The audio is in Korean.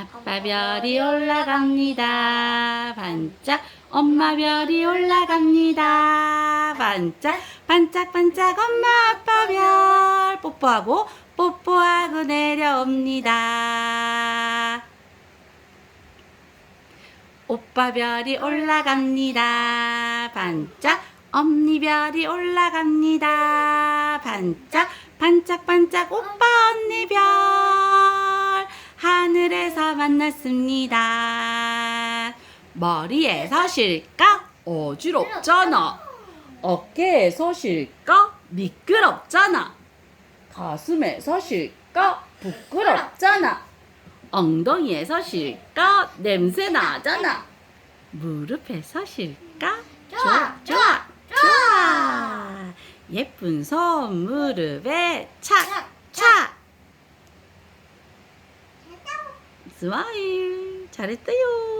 아빠 별이 올라갑니다. 반짝. 엄마 별이 올라갑니다. 반짝. 반짝 반짝 엄마 아빠 별. 뽀뽀하고 뽀뽀하고 내려옵니다. 오빠 별이 올라갑니다. 반짝. 언니 별이 올라갑니다. 반짝. 반짝반짝 오빠 언니 별. 만났습니다. 머리에서 실까? 어지럽잖아. 어깨에서 실까? 미끄럽잖아. 가슴에서 실까? 부끄럽잖아. 엉덩이에서 실까? 냄새 나잖아. 무릎에서 실까? 좋아, 좋아, 좋아. 예쁜 손 무릎에 착, 착. 스마일. 잘했어요.